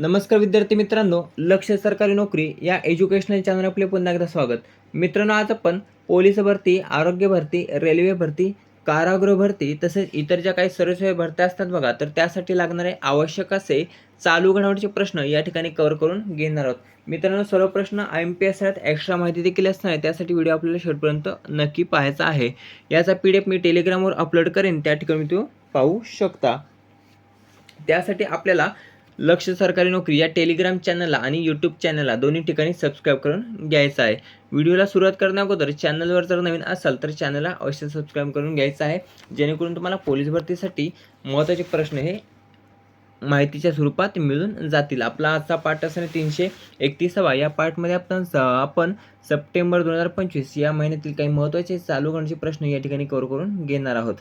नमस्कार विद्यार्थी मित्रांनो लक्ष सरकारी नोकरी या एज्युकेशनल चॅनल आपले पुन्हा एकदा स्वागत. मित्रांनो आज आपण पोलीस भरती आरोग्य भरती रेल्वे भरती कारागृह भरती तसेच इतर ज्या काही सर्वसेवा भरत्या असतात बघा तर त्यासाठी लागणारे आवश्यक असे चालू घडामोडीचे प्रश्न या ठिकाणी कव्हर करून घेणार आहोत. मित्रांनो सर्व प्रश्न I M P S extra माहिती देखील असणार आहे त्यासाठी व्हिडिओ आपल्याला शेवटपर्यंत नक्की पाहायचा आहे. याचा पी डी एफ मी टेलिग्रामवर अपलोड करेन त्या ठिकाणी तो पाहू शकता. त्यासाठी आपल्याला लक्ष सरकारी नोकरी या टेलिग्राम चॅनलला आणि यूट्यूब चॅनलला दोन्ही ठिकाणी सबस्क्राईब करून घ्यायचं आहे. व्हिडिओला सुरुवात करण्या अगोदर चॅनलवर जर नवीन असाल तर चॅनलला अवश्य सबस्क्राईब करून घ्यायचं आहे. जेणेकरून तुम्हाला पोलीस भरतीसाठी महत्त्वाचे प्रश्न हे माहितीच्या स्वरूपात मिळून जातील. आपला आजचा पाठ असणे तीनशे एकतीसावा. या पार्टमध्ये आपण स- आपण सप्टेंबर दोन हजार पंचवीस या महिन्यातील काही महत्त्वाचे चालू करण्याचे प्रश्न या ठिकाणी कव्हर करून घेणार आहोत.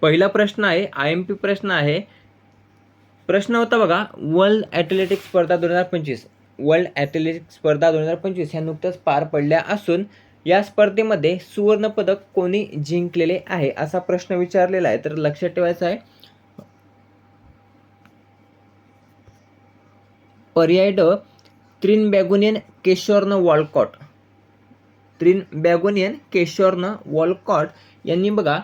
पहिला प्रश्न आहे आय एम पी प्रश्न आहे. प्रश्न होता बघा वर्ल्ड ॲथलेटिक्स स्पर्धा दोन हजार पंचवीस. वर्ल्ड ॲथलेटिक्स स्पर्धा दोन हजार पंचवीस ह्या नुकत्याच पार पडल्या असून या स्पर्धेमध्ये सुवर्णपदक कोणी जिंकलेले आहे असा प्रश्न विचारलेला आहे. तर लक्षात ठेवायचं आहे. पर्याय ड त्रिन बॅगोनियन केशॉर्न वॉलकॉट. त्रिन बॅगोनियन केशॉर्न वॉलकॉट यांनी बघा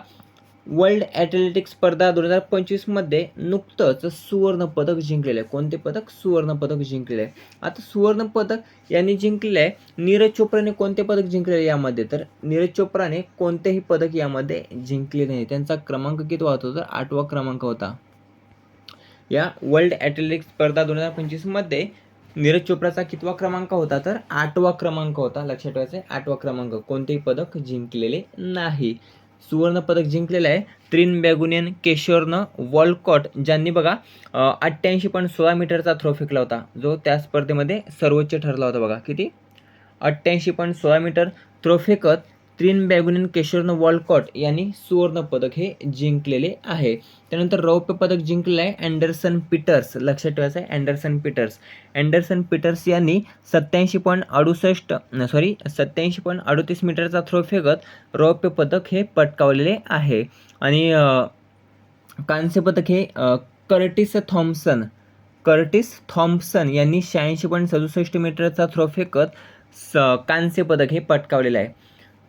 वर्ल्ड ॲथलेटिक्स स्पर्धा दोन हजार पंचवीसमध्ये नुकतंच सुवर्ण पदक जिंकलेलं आहे. कोणते पदक? सुवर्ण पदक जिंकलेलं आहे. आता सुवर्ण पदक यांनी जिंकलेलं आहे नीरज चोप्राने कोणते पदक जिंकलेले आहे यामध्ये? तर नीरज चोप्राने कोणतेही पदक यामध्ये जिंकले नाही. त्यांचा क्रमांक किती होता? तर आठवा क्रमांक होता. या वर्ल्ड ॲथलेटिक्स स्पर्धा दोन हजार पंचवीसमध्ये नीरज चोप्राचा कितवा क्रमांक होता? तर आठवा क्रमांक होता. लक्षात ठेवायचं आठवा क्रमांक. कोणतेही पदक जिंकलेले नाही. सुवर्णपदक जिंकलेलं आहे. त्रिन बॅगुनियन केशोरनं वॉलकॉट ज्यांनी बघा अठ्ठ्याऐंशी पॉईंट सोळा मीटरचा थ्रो फेकला होता. जो त्या स्पर्धेमध्ये सर्वोच्च ठरला होता बघा. किती? अठ्ठ्याऐंशी पॉईंट सोळा मीटर थ्रो फेकत त्रिन बॅगुनिन केशोरन वॉलकॉट यांनी सुवर्णपदक हे जिंकलेले आहे. त्यानंतर रौप्य पदक जिंकलेलं आहे अँडरसन पीटर्स. लक्षात ठेवायचं आहे अँडरसन पीटर्स. अँडरसन पीटर्स यांनी सत्याऐंशी पॉईंट अडुसष्ट सॉरी सत्याऐंशी पॉईंट अडतीस मीटरचा थ्रो फेकत रौप्य पदक हे पटकावलेले आहे. आणि कांस्य पदक हे कर्टिस थॉम्सन कर्टिस थॉम्पसन यांनी शहाऐंशी पॉईंट सदुसष्ट मीटरचा थ्रो फेकत स कांस्य पदक हे पटकावलेलं आहे.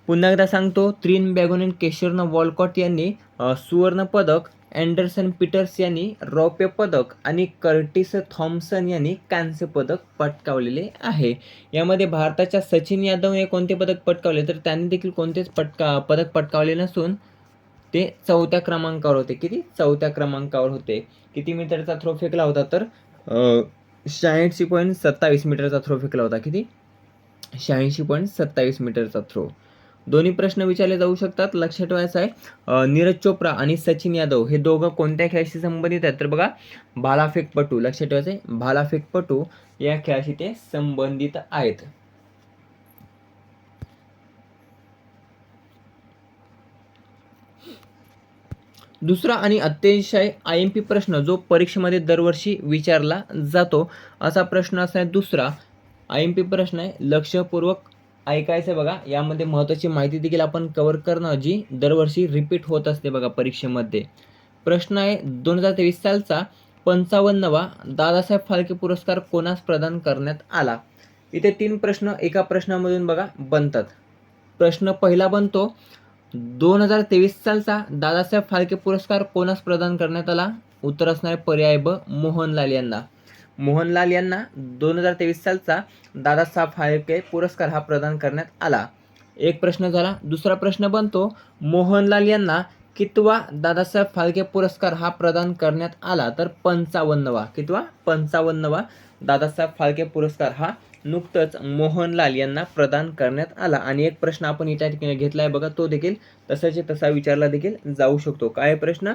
पुन्हा एकदा सांगतो त्रिन बॅगोनिन केशरन वॉलकॉट यांनी सुवर्णपदक सुवर्ण पदक अँडरसन पीटर्स यांनी रौप्य पदक आणि कर्टिस थॉम्सन यांनी कांस्य पदक पटकावलेले आहे. यामध्ये भारताच्या सचिन यादव हे कोणते पदक पटकावले? तर त्यांनी देखील कोणतेच पटका पदक पटकावले नसून ते चौथ्या क्रमांकावर होते. किती? चौथ्या क्रमांकावर होते. किती मीटरचा थ्रो फेकला होता तर? शहाऐंशी पॉईंट सत्तावीस मीटरचा थ्रो फेकला होता. किती? शहाऐंशी पॉईंट सत्तावीस मीटरचा थ्रो दोन्ही प्रश्न विचारले जाऊ शकतात. लक्षात ठेवायचं आहे. नीरज चोप्रा आणि सचिन यादव हे दोघं कोणत्या खेळाशी संबंधित आहेत? तर बघा भालाफेकपटू लक्षात ठेवायचं आहे. भालाफेकपटू या खेळाशी ते संबंधित आहेत. दुसरा आणि अतिशय आय एम पी प्रश्न जो परीक्षेमध्ये दरवर्षी विचारला जातो असा प्रश्न असा आहे. दुसरा आय एम पी प्रश्न आहे. लक्षपूर्वक ऐकायचं आहे बघा. यामध्ये महत्त्वाची माहिती देखील आपण कवर करणं जी दरवर्षी रिपीट होत असते बघा परीक्षेमध्ये. प्रश्न आहे दोन हजार तेवीस सालचा पंचावन्नवा दादासाहेब फाळके पुरस्कार कोणास प्रदान करण्यात आला? इथे तीन प्रश्न एका प्रश्नामधून बघा बनतात. प्रश्न पहिला बनतो दोन हजार तेवीस सालचा दादासाहेब फाळके पुरस्कार कोणास प्रदान करण्यात आला? उत्तर असणारे पर्याय ब. मोहनलाल यांना. मोहनलाल यांना दोन हजार तेवीस सालचा दादासाहेब फाळके पुरस्कार हा प्रदान करण्यात आला. एक प्रश्न झाला दुसरा प्रश्न बनतो मोहनलाल यांना कितवा दादासाहेब फाळके पुरस्कार हा प्रदान करण्यात आला? तर पंचावन्नवा. कितवा? पंचावन्नवा दादासाहेब फाळके पुरस्कार हा नुकतंच मोहनलाल यांना प्रदान करण्यात आला. आणि एक प्रश्न आपण इथल्या ठिकाणी घेतला आहे बघा तो देखील तसाचे तसा विचारला देखील जाऊ शकतो. काय प्रश्न?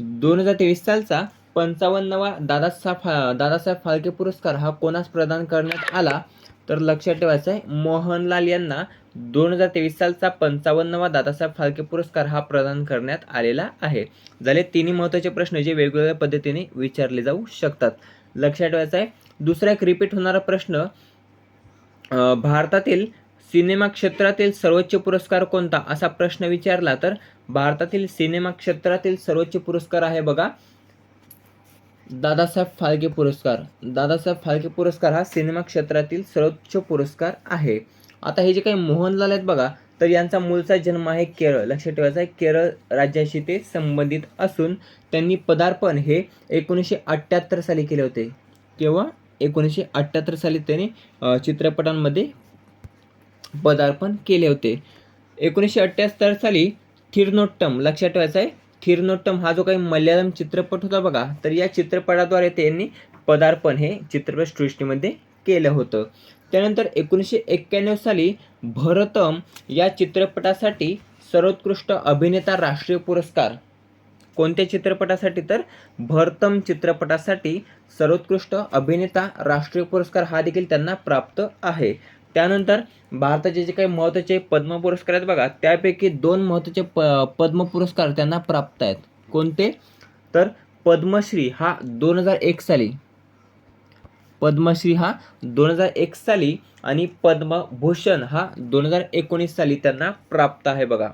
दोन हजार तेवीस सालचा पंचावन्नवा दादासाहेब फा दादासाहेब फाळके पुरस्कार हा कोणास प्रदान करण्यात आला? तर लक्षात ठेवायचं आहे मोहनलाल यांना दोन हजार तेवीस सालचा पंचावन्नवा दादासाहेब फाळके पुरस्कार हा प्रदान करण्यात आलेला आहे. झाले तिन्ही महत्त्वाचे प्रश्न जे वेगवेगळ्या पद्धतीने विचारले जाऊ शकतात. लक्षात ठेवायचं आहे दुसरा एक रिपीट होणारा प्रश्न भारतातील सिनेमा क्षेत्रातील सर्वोच्च पुरस्कार कोणता? असा प्रश्न विचारला तर भारतातील सिनेमा क्षेत्रातील सर्वोच्च पुरस्कार आहे बघा दादासाहेब फाळके पुरस्कार. दादासाहेब फाळके पुरस्कार हा सिनेमा क्षेत्रातील सर्वोच्च पुरस्कार आहे. आता हे जे काही मोहनलाल आहेत बघा तर यांचा मूळचा जन्म आहे केरळ. लक्षात ठेवायचा आहे केरळ राज्याशी ते संबंधित असून त्यांनी पदार्पण हे एकोणीसशे अठ्ठ्याहत्तर साली केले होते. केव्हा? एकोणीसशे अठ्ठ्याहत्तर साली त्यांनी चित्रपटांमध्ये पदार्पण केले होते. एकोणीसशे अठ्ठ्याहत्तर साली थिरनोट्टम लक्षात ठेवायचा आहे थिरनोट्टम हा जो काही मल्याळम चित्रपट होता बघा तर या चित्रपटाद्वारे त्यांनी पदार्पण हे चित्रपट सृष्टीमध्ये केलं होतं. त्यानंतर एकोणीसशे एक्क्याण्णव साली भरतम या चित्रपटासाठी सर्वोत्कृष्ट अभिनेता राष्ट्रीय पुरस्कार. कोणत्या चित्रपटासाठी? तर भरतम चित्रपटासाठी सर्वोत्कृष्ट अभिनेता राष्ट्रीय पुरस्कार हा देखील त्यांना प्राप्त आहे. त्यानंतर भारताचे जे काही महत्त्वाचे पद्म पुरस्कार आहेत बघा त्यापैकी दोन महत्त्वाचे प पद्म पुरस्कार त्यांना प्राप्त आहेत. कोणते? तर पद्मश्री हा दोन हजार एक साली. पद्मश्री हा दोन हजार एक साली आणि पद्मभूषण हा दोन हजार एकोणीस साली त्यांना प्राप्त आहे बघा.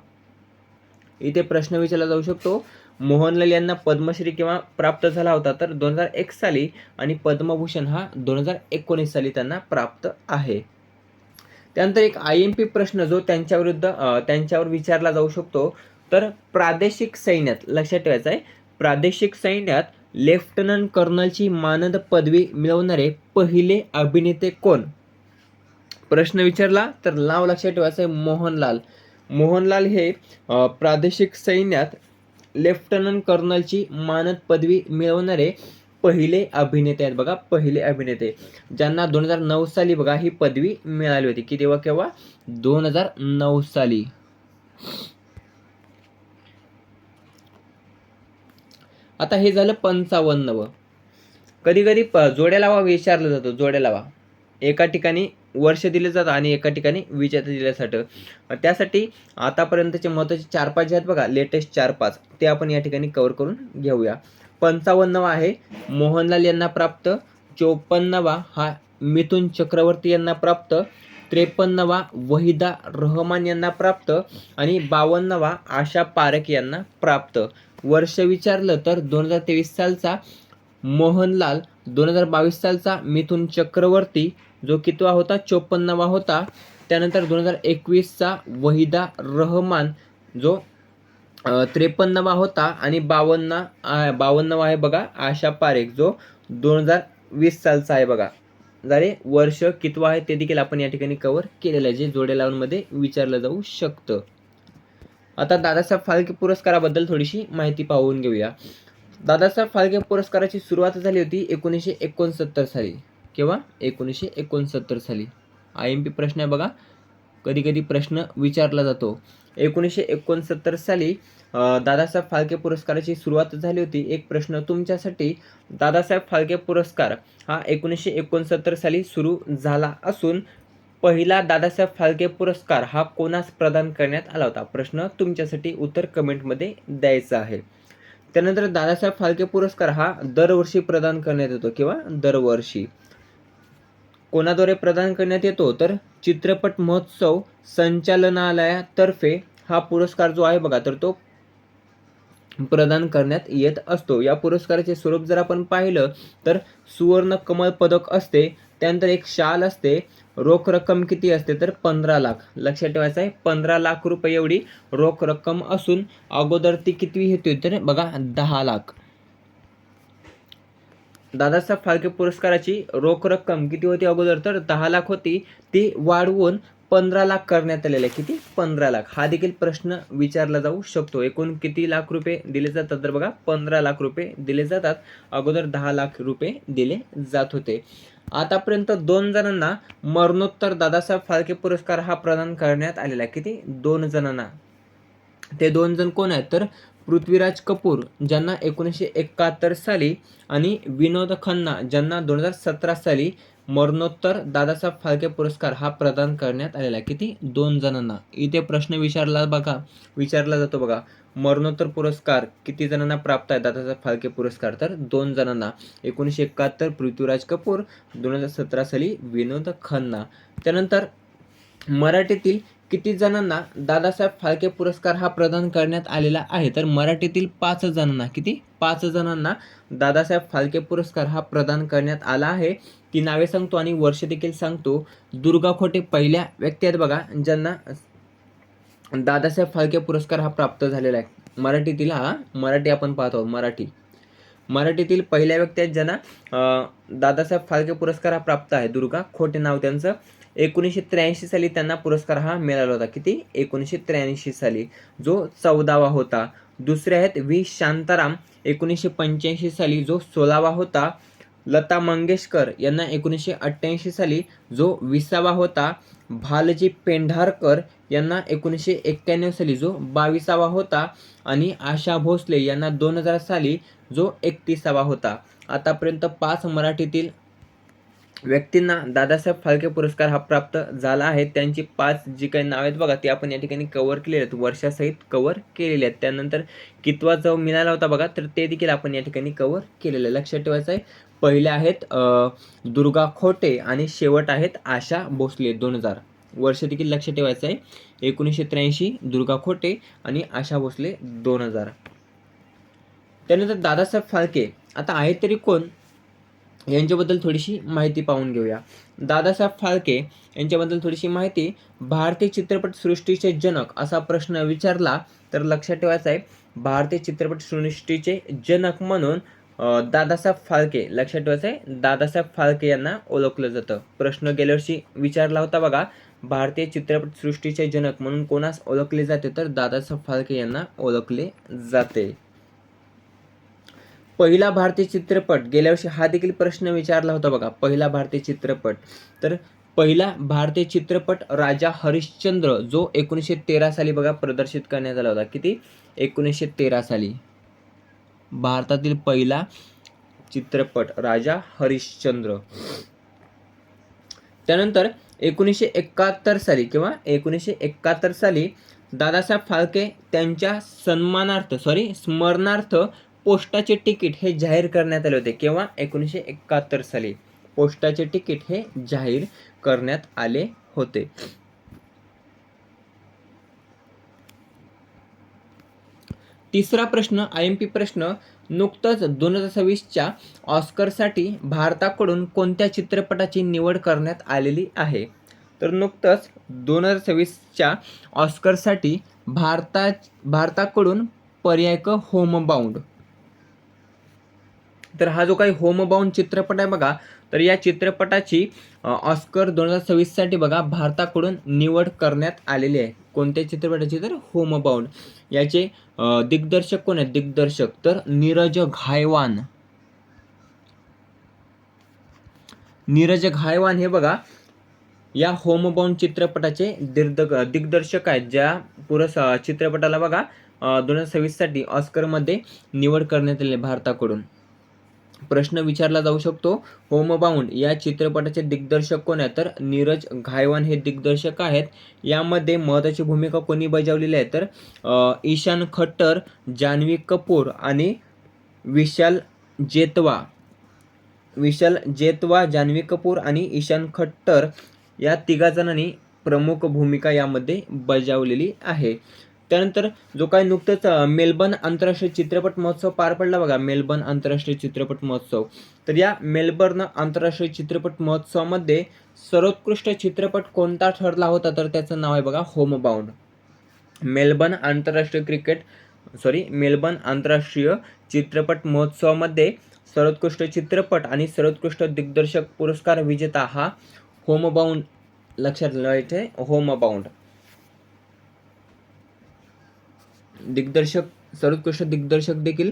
इथे प्रश्न विचारला जाऊ शकतो. मोहनलाल यांना पद्मश्री किंवा प्राप्त झाला होता? तर दोन हजार एक साली आणि पद्मभूषण हा दोन हजार एकोणीस साली त्यांना प्राप्त आहे. त्यानंतर एक आय एम पी प्रश्न जो त्यांच्या विरुद्ध त्यांच्यावर विचारला जाऊ शकतो. तर प्रादेशिक सैन्यात लक्षात ठेवायचं आहे प्रादेशिक सैन्यात लेफ्टनंट कर्नलची मानद पदवी मिळवणारे पहिले अभिनेते कोण? प्रश्न विचारला तर नाव लक्षात ठेवायचं आहे मोहनलाल. मोहनलाल हे प्रादेशिक सैन्यात लेफ्टनंट कर्नलची मानद पदवी मिळवणारे पहिले अभिनेते आहेत बघा पहिले अभिनेते. ज्यांना दोन हजार नऊ साली बघा ही पदवी मिळाली होती. की तेव्हा केव्हा? दोन हजार नऊ साली. आता हे झालं पंचावन्नवं कधी कधी प जोड्या लावा विचारलं जातं जोड्या लावा. एका ठिकाणी वर्ष दिले जातं आणि एका ठिकाणी विजेता दिलं जातं. त्यासाठी आतापर्यंतचे महत्त्वाचे चार पाच जे आहेत बघा लेटेस्ट चार पाच. ते आपण या ठिकाणी कव्हर करून घेऊया. पंचावन्नवा आहे. मोहनलाल यांना प्राप्त. चोपन्नवा हा मिथुन चक्रवर्ती यांना प्राप्त. त्रेपन्नवा वहिदा रहमान यांना प्राप्त. आणि बावन्नवा आशा पारख यांना प्राप्त. वर्ष विचारलं तर दोन हजार तेवीस सालचा मोहनलाल दोन हजार बावीस सालचा मिथुन चक्रवर्ती जो कितवा होता? चोपन्नवा होता. त्यानंतर दोन हजार एकवीसचा वहिदा रहमान जो त्रेपन्नवा होता आणि बावन्न बावन्नवा आहे बघा आशा पारेख जो दोन हजार वीस सालचा आहे बघा. झाले वर्ष कितवा आहे ते देखील आपण या ठिकाणी कव्हर केलेलं आहे जे जोड्या लावूनमध्ये विचारलं जाऊ शकतं. आता दादासाहेब फाळके पुरस्काराबद्दल थोडीशी माहिती पाहून घेऊया. दादासाहेब फाळके पुरस्काराची सुरुवात झाली होती एकोणीसशे एकोणसत्तर साली किंवा एकोणीसशे एकोणसत्तर साली. आय एम पी प्रश्न आहे बघा. कधी कधी प्रश्न विचारला जातो. एकोणीसशे एकोणसत्तर साली दादासाहेब फाळके पुरस्काराची सुरुवात झाली होती. एक प्रश्न तुमच्यासाठी. दादासाहेब फाळके पुरस्कार हा एकोणीसशे एकोणसत्तर साली सुरू झाला असून पहिला दादासाहेब फाळके पुरस्कार हा कोणास प्रदान करण्यात आला होता? प्रश्न तुमच्यासाठी उत्तर कमेंटमध्ये द्यायचा आहे. त्यानंतर दादासाहेब फाळके पुरस्कार हा दरवर्षी प्रदान करण्यात येतो किंवा दरवर्षी. कोणाद्वारे प्रदान करण्यात येतो? तर चित्रपट महोत्सव संचालनालयातर्फे हा पुरस्कार जो आहे बघा तर तो प्रदान करण्यात येत असतो. या पुरस्काराचे स्वरूप जर आपण पाहिलं तर सुवर्ण कमल पदक असते त्यानंतर एक शाल असते रोख रक्कम किती असते? तर पंधरा लाख. लक्षात ठेवायचं आहे पंधरा लाख रुपये एवढी रोख रक्कम असून अगोदर ती किती होती? तर बघा दहा लाख. दादासाहेब फाळके पुरस्काराची रोख रक्कम किती होती अगोदर? तर दहा लाख होती. ती वाढवून पंधरा लाख करण्यात आलेले आहे. किती? पंधरा लाख. हा देखील प्रश्न विचारला जाऊ शकतो. एकूण किती लाख रुपये दिले जातात तर बघा पंधरा लाख रुपये दिले जातात. अगोदर दहा लाख रुपये दिले जात होते. आतापर्यंत दोन जणांना मरणोत्तर दादासाहेब फाळके पुरस्कार हा प्रदान करण्यात आलेला आहे. किती? दोन जणांना. ते दोन जण कोण आहेत? तर पृथ्वीराज कपूर ज्यांना एकोणीसशे एकाहत्तर साली आणि विनोद खन्ना ज्यांना दोन हजार सतरा साली मरणोत्तर दादासाहेब फाळके पुरस्कार हा प्रदान करण्यात आलेला आहे. किती? दोन जणांना. इथे प्रश्न विचारला बघा. विचारला जातो बघा. मरणोत्तर पुरस्कार किती जणांना प्राप्त आहे? दादासाहेब फाळके पुरस्कार. तर दोन जणांना. एकोणीसशे एकाहत्तर पृथ्वीराज कपूर दोन हजार सतरा साली विनोद खन्ना. त्यानंतर मराठीतील किती जणांना दादासाहेब फाळके पुरस्कार हा प्रदान करण्यात आलेला आहे? तर मराठीतील पाच जणांना किती? पाच जणांना दादासाहेब फाळके पुरस्कार हा प्रदान करण्यात आला आहे. ती नावे सांगतो आणि वर्ष देखील सांगतो. दुर्गा खोटे पहिल्या व्यक्ती आहेत बघा ज्यांना दादासाहेब फाळके पुरस्कार हा प्राप्त झालेला आहे. मराठीतील हा मराठी आपण पाहतो मराठी. मराठीतील पहिल्या व्यक्ती आहेत ज्यांना दादासाहेब फाळके पुरस्कार हा प्राप्त आहे. दुर्गा खोटे नाव त्यांचं. एकोणीसशे त्र्याऐंशी साली त्यांना पुरस्कार हा मिळाला होता. किती? एकोणीसशे त्र्याऐंशी साली. जो चौदावा होता. दुसरे आहेत व्ही. शांताराम. एकोणीसशे पंच्याऐंशी साली जो सोळावा होता. लता मंगेशकर यांना एकोणीसशे अठ्ठ्याऐंशी साली जो विसावा होता. भालजी पेंढारकर यांना एकोणीसशे एक्क्याण्णव साली जो बावीसावा होता आणि आशा भोसले यांना दोन हजार साली जो एकतीसावा होता. आतापर्यंत पाच मराठीतील व्यक्तींना दादासाहेब फाळके पुरस्कार हा प्राप्त झाला आहे. त्यांची पाच जी काही नावे आहेत बघा ती आपण या ठिकाणी कव्हर केलेली आहेत. वर्षासहित कव्हर केलेली आहेत. त्यानंतर कितवा जो मिळाला होता बघा तर ते देखील आपण या ठिकाणी कव्हर केलेलं आहे. लक्षात ठेवायचं आहे पहिले आहेत दुर्गा खोटे आणि शेवट आहेत आशा भोसले दोन हजार. वर्ष देखील लक्षात ठेवायचं आहे. एकोणीसशे त्र्याऐंशी दुर्गा खोटे आणि आशा भोसले दोन हजार. त्यानंतर दादासाहेब फाळके. आता आहे तरी कोण? यांच्याबद्दल थोडीशी माहिती पाहून घेऊया. दादासाहेब फाळके यांच्याबद्दल थोडीशी माहिती. भारतीय चित्रपटसृष्टीचे जनक असा प्रश्न विचारला तर लक्षात ठेवायचा आहे. भारतीय चित्रपटसृष्टीचे जनक म्हणून अं, दादासाहेब फाळके. लक्षात ठेवायचं आहे. दादासाहेब फाळके यांना ओळखलं जातं. प्रश्न गेल्या वर्षी विचारला होता बघा. भारतीय चित्रपट सृष्टीचे जनक म्हणून कोणास ओळखले जाते? तर दादासाहेब फाळके यांना ओळखले जाते. पहिला भारतीय चित्रपट गेल्या वर्षी हा देखील प्रश्न विचारला होता बघा. पहिला भारतीय चित्रपट. तर पहिला भारतीय चित्रपट राजा हरिश्चंद्र जो एकोणीसशे तेरा साली बघा प्रदर्शित करण्यात आला होता. किती? एकोणीसशे तेरा साली. भारतातील पहिला चित्रपट राजा हरिश्चंद्र. त्यानंतर एकोणीसशे एकाहत्तर साली किंवा एकोणीसशे एकाहत्तर साली दादासाहेब फाळके त्यांच्या सन्मानार्थ सॉरी स्मरणार्थ पोस्टाचे तिकीट हे जाहीर करण्यात आले होते. किंवा एकोणीसशे एकाहत्तर साली. पोस्टाचे तिकीट हे जाहीर करण्यात आले होते. तिसरा प्रश्न आय एम पी प्रश्न नुकतंच दोन हजार सव्वीसच्या ऑस्करसाठी भारताकडून कोणत्या चित्रपटाची निवड करण्यात आलेली आहे? तर नुकतंच दोन हजार सव्वीसच्या ऑस्करसाठी भारता भारताकडून पर्याय क होमबाउंड. तर हा जो काही होमबाउंड चित्रपट आहे बघा तर या चित्रपटाची ऑस्कर दोन हजार सव्वीससाठी बघा भारताकडून निवड करण्यात आलेली आहे. कोणत्या चित्रपटाची तर? होमबाउंड. याचे दिग्दर्शक कोण आहेत? दिग्दर्शक तर नीरज घायवान. नीरज घायवान हे बघा या होमबाउंड चित्रपटाचे दिग्द दिग्दर्शक आहेत ज्या पुरस चित्रपटाला बघा दोन हजार सव्वीससाठी ऑस्करमध्ये निवड करण्यात आली भारताकडून. प्रश्न विचारला जाऊ शकतो. होमबाउंड या चित्रपटाचे दिग्दर्शक कोण आहे तर नीरज घायवान हे दिग्दर्शक आहेत. यामध्ये महत्त्वाची भूमिका कोणी बजावलेली आहे? तर ईशान खट्टर जान्हवी कपूर आणि विशाल जेतवा. विशाल जेतवा जान्हवी कपूर आणि ईशान खट्टर या तिघा जणांनी प्रमुख भूमिका यामध्ये बजावलेली आहे. त्यानंतर जो काय नुकतंच मेलबर्न आंतरराष्ट्रीय चित्रपट महोत्सव पार पडला बघा मेलबर्न आंतरराष्ट्रीय चित्रपट महोत्सव. तर या मेलबर्न आंतरराष्ट्रीय चित्रपट महोत्सवामध्ये सर्वोत्कृष्ट चित्रपट कोणता ठरला होता तर त्याचं नाव आहे बघा होमबाउंड. मेलबर्न आंतरराष्ट्रीय क्रिकेट सॉरी मेलबर्न आंतरराष्ट्रीय चित्रपट महोत्सवामध्ये सर्वोत्कृष्ट चित्रपट आणि सर्वोत्कृष्ट दिग्दर्शक पुरस्कार विजेता हा होमबाउंड लक्षात ठेवायचे होमबाउंड. दिग्दर्शक सर्वोत्कृष्ट दिग्दर्शक देखील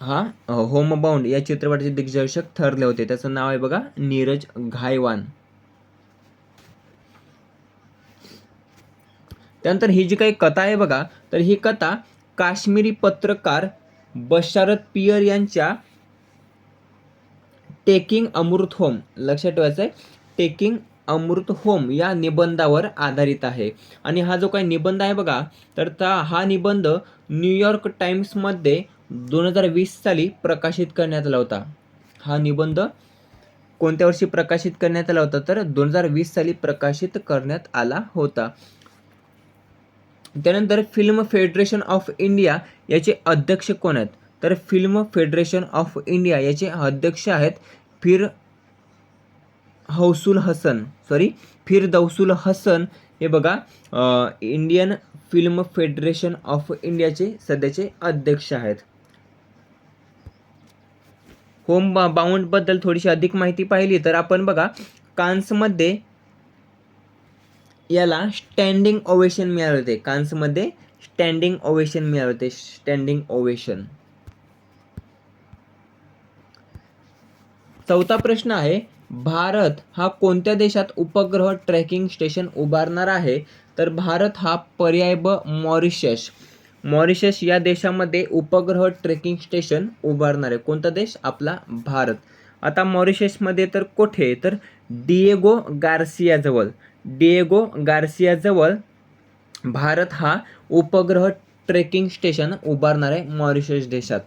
हा होमबाउंड या चित्रपटाचे दिग्दर्शक ठरले होते. त्याचं नाव आहे बघा नीरज घायवान. त्यानंतर ही जी काही कथा आहे बघा तर ही कथा काश्मीरी पत्रकार बशारत पियर यांच्या टेकिंग अमृत होम लक्षात ठेवायचं आहे टेकिंग अमृत होम या निबंधावर आधारित आहे. आणि हा जो काही निबंध आहे बघा तर ता हा निबंध न्यूयॉर्क टाइम्समध्ये दोन हजार वीस साली प्रकाशित करण्यात आला होता. हा निबंध कोणत्या वर्षी प्रकाशित करण्यात आला होता? तर दोन हजार वीस साली प्रकाशित करण्यात आला होता. त्यानंतर फिल्म फेडरेशन ऑफ इंडिया याचे अध्यक्ष कोण आहेत? तर फिल्म फेडरेशन ऑफ इंडिया याचे अध्यक्ष आहेत फिर हौसुल हसन सॉरी फिर दौसुल हसन हे बघा इंडियन फिल्म फेडरेशन ऑफ इंडियाचे सध्याचे अध्यक्ष आहेत. होम बा बाउंडबद्दल थोडीशी अधिक माहिती पाहिली तर आपण बघा कान्समध्ये याला स्टँडिंग ओवेशन मिळाले होते. कान्समध्ये स्टँडिंग ओवेशन मिळाले होते. स्टँडिंग ओवेशन चौथा प्रश्न आहे भारत हा कोणत्या देशात उपग्रह ट्रॅकिंग स्टेशन उभारणार आहे? तर भारत हा पर्याय ब मॉरिशस. मॉरिशस या देशामध्ये उपग्रह ट्रेकिंग स्टेशन उभारणार आहे. कोणता देश? आपला भारत. आता मॉरिशसमध्ये तर कोठे? तर डिएगो गार्सियाजवळ. डिएगो गार्सियाजवळ भारत हा उपग्रह ट्रेकिंग स्टेशन उभारणार आहे मॉरिशस देशात.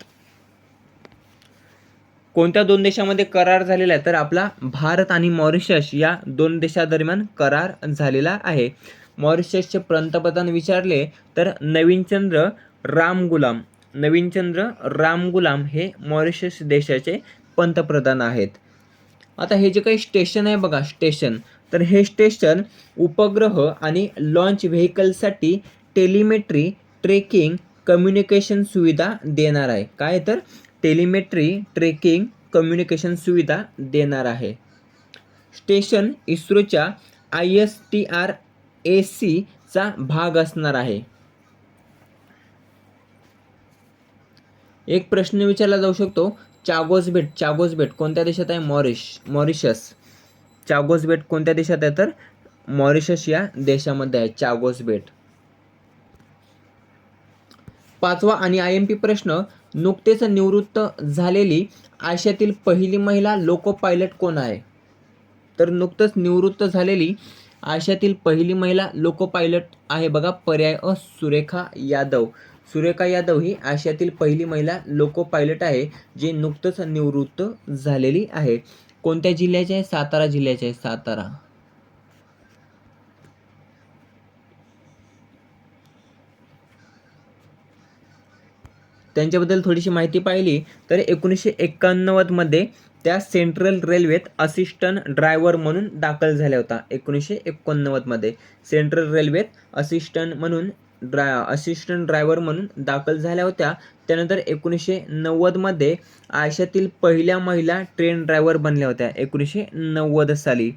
कोणत्या दोन देशामध्ये करार झालेला आहे? तर आपला भारत आणि मॉरिशस या दोन देशादरम्यान करार झालेला आहे. मॉरिशसचे पंतप्रधान विचारले तर नवीनचंद्र राम गुलाम नवीनचंद्र राम गुलाम हे मॉरिशस देशाचे पंतप्रधान आहेत. आता हे जे काही स्टेशन आहे बघा स्टेशन. तर हे स्टेशन उपग्रह आणि लॉन्च व्हेकलसाठी टेलिमेट्री ट्रेकिंग कम्युनिकेशन सुविधा देणार आहे. काय तर? टेलिमेट्री ट्रेकिंग कम्युनिकेशन सुविधा देणार आहे. स्टेशन इस्रोच्या I S T R A सीचा भाग असणार आहे. एक प्रश्न विचारला जाऊ शकतो. चागोस बेट चागोस बेट कोणत्या देशात आहे? मॉरिश मॉरिशस. चागोस बेट कोणत्या देशात आहे? तर मॉरिशस या देशामध्ये आहे. चागोस बेट पाचवा आणि आय एम पी प्रश्न नुकतेच निवृत्त झालेली आशियातील पहिली महिला लोको पायलट कोण आहे? तर नुकतंच निवृत्त झालेली आशियातील पहिली महिला लोको पायलट आहे बघा पर्याय अ सुरेखा यादव. सुरेखा यादव ही आशियातील पहिली महिला लोको पायलट आहे जी नुकतंच निवृत्त झालेली आहे. कोणत्या जिल्ह्याचे आहे? सातारा जिल्ह्याचे आहे सातारा. त्यांच्याबद्दल थोडीशी माहिती पाहिली तर एकोणीसशे एकोणनव्वदमध्ये त्या सेंट्रल रेल्वेत असिस्टंट ड्रायव्हर म्हणून दाखल झाल्या होत्या एकोणीसशे एकोणनव्वदमध्ये सेंट्रल रेल्वेत असिस्टंट म्हणून ड्राय असिस्टंट ड्रायव्हर म्हणून दाखल झाल्या होत्या. त्यानंतर एकोणीसशे नव्वदमध्ये आशियातील पहिल्या महिला ट्रेन ड्रायव्हर बनल्या होत्या एकोणीसशे नव्वद साली.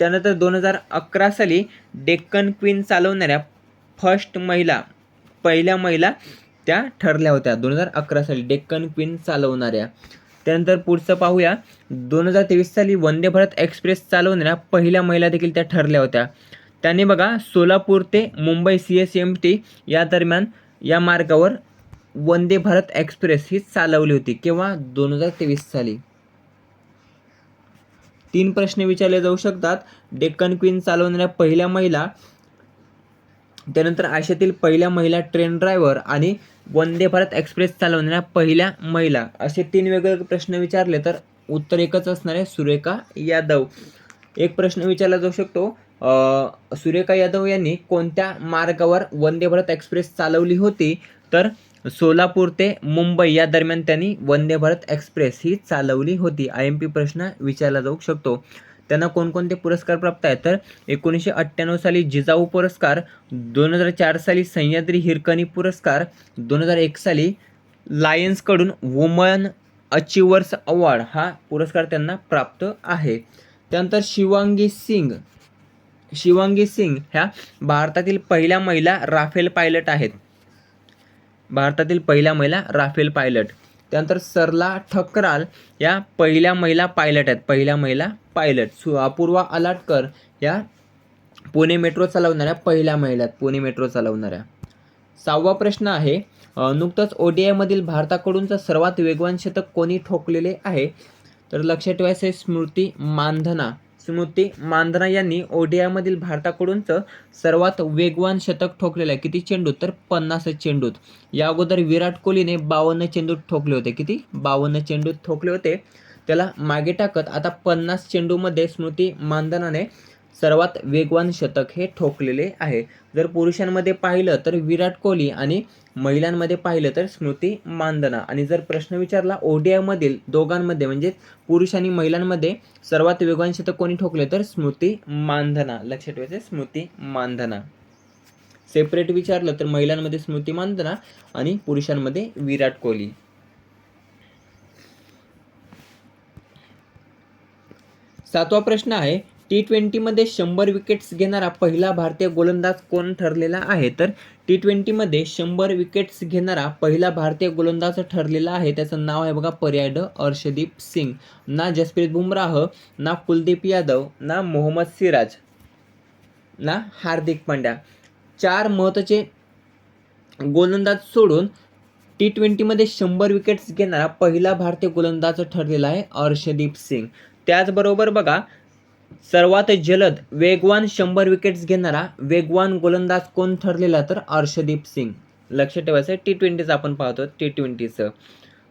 त्यानंतर दोन हजार अकरा साली डेक्कन क्वीन चालवणाऱ्या फर्स्ट महिला पहिल्या महिला त्या ठरल्या होत्या. दोन हजार अकरा साली डेक्कन क्वीन चालवणाऱ्या. त्यानंतर पुढचं पाहूया. दोन हजार तेवीस साली वंदे भारत एक्सप्रेस चालवणाऱ्या पहिल्या महिला देखील त्या ठरल्या होत्या. त्याने बघा सोलापूर ते Mumbai C S M T या दरम्यान या मार्गावर वंदे भारत एक्सप्रेस ही चालवली होती. केव्हा? दोन हजार तेवीस साली. तीन प्रश्न विचारले जाऊ शकतात. डेक्कन क्वीन चालवणाऱ्या पहिल्या महिला त्यानंतर आशियातील पहिल्या महिला ट्रेन ड्रायव्हर आणि वंदे भारत एक्सप्रेस चालवणाऱ्या पहिल्या महिला असे तीन वेगवेगळे प्रश्न विचारले तर उत्तर एकच असणार आहे सुरेखा यादव. एक प्रश्न विचारला जाऊ शकतो सुरेखा यादव यांनी कोणत्या मार्गावर वंदे भारत एक्सप्रेस चालवली होती? तर सोलापूर ते मुंबई या दरम्यान त्यांनी वंदे भारत एक्सप्रेस ही चालवली होती. आय एम पी प्रश्न विचारला जाऊ शकतो. त्यांना कोणकोणते पुरस्कार प्राप्त आहेत? तर एकोणीसशे अठ्ठ्याण्णव साली जिजाऊ पुरस्कार दोन हजार चार साली सह्याद्री हिरकणी पुरस्कार दोन हजार एक साली लायन्सकडून वुमन अचिव्हर्स अवॉर्ड हा पुरस्कार त्यांना प्राप्त आहे. त्यानंतर शिवांगी सिंग शिवांगी सिंग ह्या भारतातील पहिल्या महिला राफेल पायलट आहेत. भारतातील पहिल्या महिला राफेल पायलट. त्यानंतर सरला ठकराल या पहिल्या महिला पायलट आहेत. पहिल्या महिला पायलट. सु अपूर्वा अलाटकर या पुणे मेट्रो चालवणाऱ्या पहिल्या महिला आहेत. पुणे मेट्रो चालवणाऱ्या. सहावा प्रश्न आहे नुकतंच ओ डी आयमधील भारताकडूनचं सर्वात वेगवान शतक कोणी ठोकलेले आहे? तर लक्षात ठेवायचं आहे स्मृती मानधना. स्मृती मानधना यांनी ओडियामधील भारताकडूनचं सर्वात वेगवान शतक ठोकलेलं आहे. किती चेंडूत तर पन्नास चेंडूत. या अगोदर विराट कोहलीने बावन्न चेंडूत ठोकले होते. किती? बावन्न चेंडूत ठोकले होते. त्याला मागे टाकत आता पन्नास चेंडूमध्ये स्मृती मानधनाने सर्वात वेगवान शतक हे ठोकलेले आहे. जर पुरुषांमध्ये पाहिलं तर विराट कोहली आणि महिलांमध्ये पाहिलं तर स्मृती मानधना. आणि जर प्रश्न विचारला ओडीआयमधील दोघांमध्ये म्हणजे पुरुष आणि महिलांमध्ये सर्वात वेगवान शतक कोणी ठोकले तर स्मृती मानधना. लक्षात ठेवायचे स्मृती मानधना. सेपरेट विचारलं तर महिलांमध्ये स्मृती मानधना आणि पुरुषांमध्ये विराट कोहली. सातवा प्रश्न आहे टी ट्वेंटीमध्ये शंभर विकेट्स घेणारा पहिला भारतीय गोलंदाज कोण ठरलेला आहे? तर टी ट्वेंटीमध्ये शंभर विकेट्स घेणारा पहिला भारतीय गोलंदाज ठरलेला आहे. त्याचं नाव आहे बघा पर्याय ड अर्षदीप सिंग. ना जसप्रीत बुमराह ना कुलदीप यादव ना मोहम्मद सिराज ना हार्दिक पांड्या. चार महत्त्वाचे गोलंदाज सोडून टी ट्वेंटीमध्ये शंभर विकेट्स घेणारा पहिला भारतीय गोलंदाज ठरलेला आहे अर्षदीप सिंग. त्याचबरोबर बघा सर्वात जलद वेगवान शंभर विकेट्स घेणारा वेगवान गोलंदाज कोण ठरलेला तर अर्षदीप सिंग. लक्ष ठेवायचं टी ट्वेंटीचं आपण पाहतो टी ट्वेंटीचं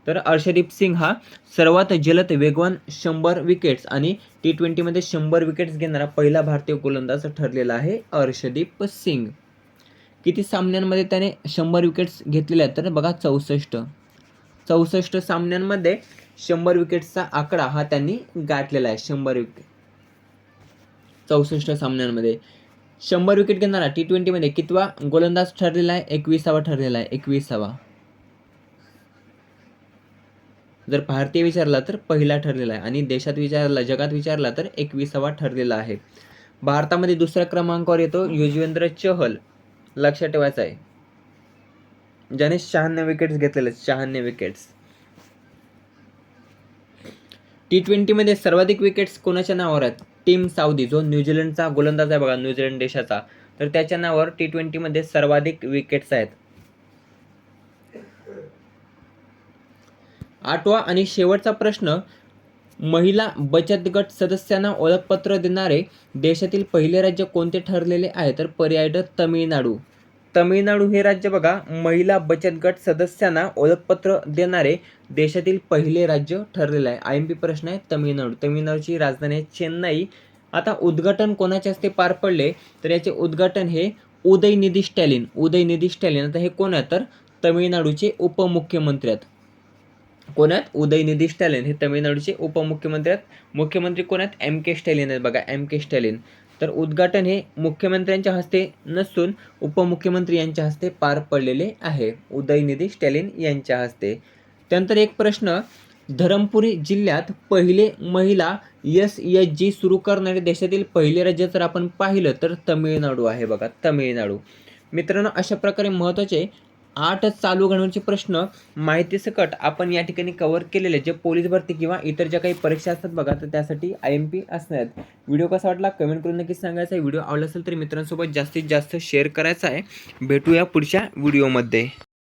तर अर्षदीप सिंग हा सर्वात जलद वेगवान शंभर विकेट्स आणि टी ट्वेंटीमध्ये शंभर विकेट्स घेणारा पहिला भारतीय गोलंदाज ठरलेला आहे अर्षदीप सिंग. किती सामन्यांमध्ये त्याने शंभर विकेट्स घेतलेल्या आहेत तर बघा चौसष्ट. चौसष्ट सामन्यांमध्ये शंभर विकेट्सचा आकडा हा त्यांनी गाठलेला आहे शंभर विकेट चौसष्ट सामन्यांमध्ये. शंभर विकेट घेणारा टी ट्वेंटीमध्ये कितवा गोलंदाज ठरलेला आहे? एकविसावा ठरलेला आहे. एकविसावा. जर भारतीय विचारला तर पहिला ठरलेला आहे. आणि देशात विचारला जगात विचारला तर एकविसावा ठरलेला आहे. भारतामध्ये दुसऱ्या क्रमांकावर येतो युजवेंद्र चहल. लक्षात ठेवायचा आहे. ज्याने शहाण्णव विकेट्स घेतलेले आहेत. शहाण्णव विकेट्स टी ट्वेंटीमध्ये सर्वाधिक विकेट्स कोणाच्या नावावर आहेत? टीम साऊदी जो न्यूझीलंडचा गोलंदाज आहे बघा न्यूझीलंड देशाचा. तर त्याच्या नावावर टी ट्वेंटीमध्ये सर्वाधिक विकेट्स आहेत. आठवा आणि शेवटचा प्रश्न महिला बचत गट सदस्यांना ओळखपत्र देणारे देशातील पहिले राज्य कोणते ठरलेले आहे? तर पर्याय तमिळनाडू. तमिळनाडू हे राज्य बघा महिला बचत गट सदस्यांना ओळखपत्र देणारे देशातील पहिले राज्य ठरलेलं आहे. आय एम पी प्रश्न आहे तमिळनाडू. तमिळनाडूची राजधानी आहे चेन्नई. आता उद्घाटन कोणाच्या हस्ते पार पडले? तर याचे उद्घाटन हे उदयनिधी स्टॅलिन. उदयनिधी स्टॅलिन आता हे कोण आहे तर तमिळनाडूचे उपमुख्यमंत्री आहेत. कोण आहेत? उदयनिधी स्टॅलिन. हे तमिळनाडूचे उपमुख्यमंत्री आहेत. मुख्यमंत्री कोण आहेत? एम के स्टॅलिन आहेत बघा. M K Stalin. तर उद्घाटन हे मुख्यमंत्र्यांच्या हस्ते नसून उपमुख्यमंत्री यांच्या हस्ते पार पडलेले आहे. उदयनिधी स्टॅलिन यांच्या हस्ते. त्यानंतर एक प्रश्न. धरमपुरी जिल्ह्यात पहिले महिला एस एच जी सुरू करणारे देशातील पहिले राज्य जर आपण पाहिलं तर तमिळनाडू आहे बघा तमिळनाडू. मित्रांनो अशा प्रकारे महत्त्वाचे आठ चालू घडवण्याचे प्रश्न माहिती सकट आपण या ठिकाणी कव्हर केलेले जे पोलीस भरती किंवा इतर ज्या काही परीक्षा असतात बघा तर त्यासाठी आय एम पी असणार आहेत. व्हिडिओ कसा वाटला? कमेंट करून नक्कीच सांगायचा आहे. व्हिडिओ आवडला असेल तर मित्रांसोबत जास्तीत जास्त शेअर करायचा आहे. भेटूया पुढच्या व्हिडिओमध्ये